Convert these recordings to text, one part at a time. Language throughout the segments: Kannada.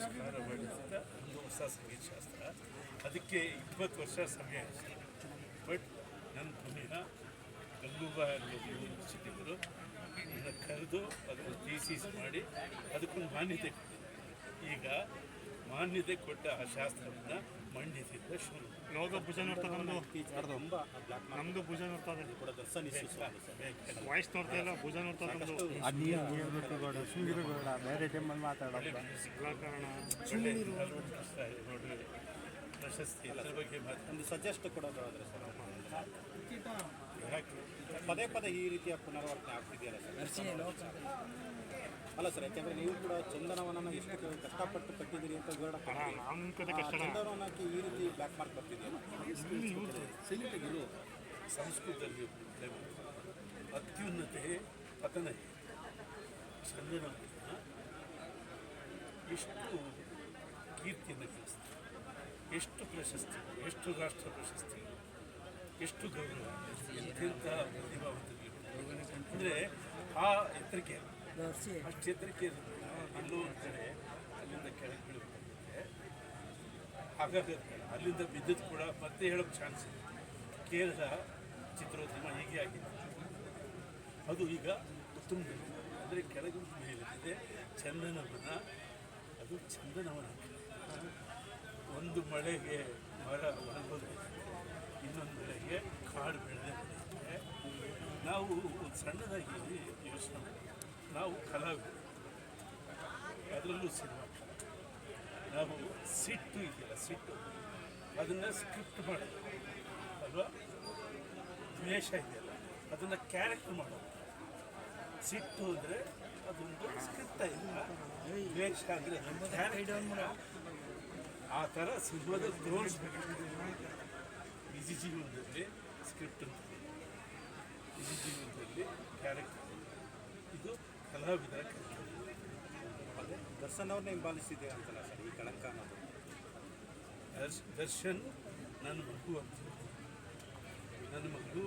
ಆವಿಷ್ಕಾರ ಮಾಡಿದಂಥ ಒಂದು ಹೊಸ ಸಂಗೀತಶಾಸ್ತ್ರ ಅದಕ್ಕೆ ಇಪ್ಪತ್ತು ವರ್ಷ ಸಮಯ ಬಟ್ ನನ್ನ ಪುಣ್ಯ ಗಂಗೂಬಾ ಯೂನಿವರ್ಸಿಟಿಗಳು ನನ್ನ ಕರೆದು ಅದನ್ನು ಥೀಸಿಸ್ ಮಾಡಿ ಅದಕ್ಕೊಂದು ಮಾನ್ಯತೆ ಕೊಟ್ಟಿದ್ದಾರೆ ಈಗ ಮಾನ್ಯತೆ ಕೊಟ್ಟ ಆ ಶಾಸ್ತ್ರವನ್ನು ಮಂಡಿಸಿದ್ದ ಶುರು ಯೋಗ ಭುಜ ನೋಡ್ತಾ ನಮ್ದು. ನಮ್ದು ಭುಜ ನೋಡ್ತಾ ಇದೆ. ಕೂಡ ದರ್ಶನ ವಾಯ್ಸ್ ನೋಡ್ತಾ ಇಲ್ಲ ಭುಜ ನೋಡ್ತಾ ನಮ್ದು. ಸುಮ್ಮನಿರಬೇಡ ಬೇರೆ ಟೈಮಲ್ಲಿ ಮಾತಾಡೋದು. ಕಾರಣ ಒಳ್ಳೆ ನೋಡ್ರಿ ಪ್ರಶಸ್ತಿ ಅದ್ರ ಬಗ್ಗೆ ಒಂದು ಸಜೆಸ್ಟ್ ಕೊಡೋದಾದ್ರೆ ಸರ್ ಯಾಕೆ ಪದೇ ಪದೇ ಈ ರೀತಿಯ ಪುನರಾವರ್ತನೆ ಆಗ್ತಿದೆಯಲ್ಲ ಸರ್? ಅಲ್ಲ ಸರ್ ಯಾಕೆಂದ್ರೆ ನೀವು ಕೂಡ ಚಂದನವನನ ಎಷ್ಟು ಕಷ್ಟಪಟ್ಟು ಕಟ್ಟಿದ್ದೀರಿ ಅಂತ ವಿವರ ನಮ್ಮ ಕತೆ ಕಷ್ಟ ಚಂದನವನಕ್ಕೆ ಈ ರೀತಿ ಬ್ಲ್ಯಾಕ್ ಮಾರ್ಕ್ ಬರ್ತಿದೆಯಲ್ಲ ಸೈನಿಕಗಿರು ಸಂಸ್ಕೃತದಲ್ಲಿ ಅತ್ಯುನ್ನತೆ ಪತನ ಚಂದನವನ್ನ ಎಷ್ಟು ಕೀರ್ತಿಯನ್ನು ಗಳಿಸ್ತಾರೆ ಎಷ್ಟು ಪ್ರಶಸ್ತಿ ಎಷ್ಟು ರಾಷ್ಟ್ರ ಪ್ರಶಸ್ತಿ ಎಷ್ಟು ಗೌರವ ಎಂತೆಂಥ ಪ್ರತಿಭಾವಂತ ಅಂದರೆ ಆ ಎತ್ತರಿಕೆ ಅಷ್ಟು ಎತ್ತರಿಕೆ ಇರುತ್ತೆ ಕಡೆ ಅಲ್ಲಿಂದ ಕೆಳಗೆ ಬೀಳ್ಬೇಕಾಗುತ್ತೆ ಹಾಗಾಗಿ ಅಲ್ಲಿಂದ ವಿದ್ಯುತ್ ಕೂಡ ಮತ್ತೆ ಹೇಳೋಕ್ಕೆ ಚಾನ್ಸ್ ಇದೆ ಕೇರಳ ಚಿತ್ರೋದ್ಯಮ ಹೀಗೆ ಆಗಿದೆ. ಅದು ಈಗ ಉತ್ತಮ ಅಂದರೆ ಕೆಳಗಿನ ಮೇಲಿದೆ ಚಂದನವನ, ಅದು ಚಂದನವನ. ಒಂದು ಮಳೆಗೆ ಮರ ಒಣಗೋದು ಇನ್ನೊಂದು ಮಳೆಗೆ ಕಾಡು ಬೆಳೆದೇ ನಾವು ಒಂದು ಸಣ್ಣದಾಗಿ ಯೋಚನೆ ನಾವು ಕಲಾವಿದರು ಅದರಲ್ಲೂ ಸಿನಿಮಾ. ನಾವು ಸಿಟ್ಟು ಇದೆಯಲ್ಲ, ಸಿಟ್ಟು. ಅದನ್ನು ಸ್ಕ್ರಿಪ್ಟ್ ಮಾಡೋದು. ಅಲ್ವಾ? ದ್ವೇಷ ಇದೆಯಲ್ಲ, ಅದನ್ನು ಕ್ಯಾರೆಕ್ಟರ್ ಮಾಡೋದು. ಸಿಟ್ಟು ಅಂದರೆ ಅದೊಂದು ಸ್ಕ್ರಿಪ್ಟ ಇಲ್ಲ? ದ್ವೇಷ ಅಂದರೆ ಆ ಥರ ಸಿನಿಮಾದಲ್ಲಿ ತೋರಿಸ್ಬೇಕು. ನಿಜ ಜೀವನದಲ್ಲಿ ಸ್ಕ್ರಿಪ್ಟ್ ಅಂತ ನಿಜ ಜೀವನದಲ್ಲಿ ಕ್ಯಾರೆಕ್ಟರ್ ಇದು ಅದೇ ದರ್ಶನ್ ಅವ್ರನ್ನ ಹಿಂಬಾಲಿಸಿದೆ ಅಂತಲ್ಲ ಸರ್ ಈ ಕಳಂಕ ಅನ್ನೋದು ದರ್ಶ್ ದರ್ಶನ್ ನನ್ನ ಮಗು ಅಂತ ನನ್ನ ಮಗು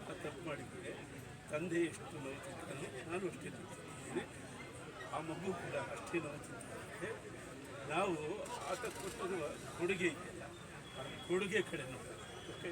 ಆ ತಪ್ಪು ಮಾಡಿದ್ದೆ ತಂದೆ ಎಷ್ಟು ನೋವು ತಿಂತಾನೆ ನಾನು ಅಷ್ಟೇ ತಿಂತಿದ್ದೀನಿ ಆ ಮಗು ಕೂಡ ಅಷ್ಟೇ ತಿಂತಾನೆ ನಾವು ಆತ ಕೊಟ್ಟಿರುವ ಕೊಡುಗೆ ಇದೆಯಲ್ಲ ಕೊಡುಗೆ ಕಡೆ ನೋಡ್ತಾರೆ ಓಕೆ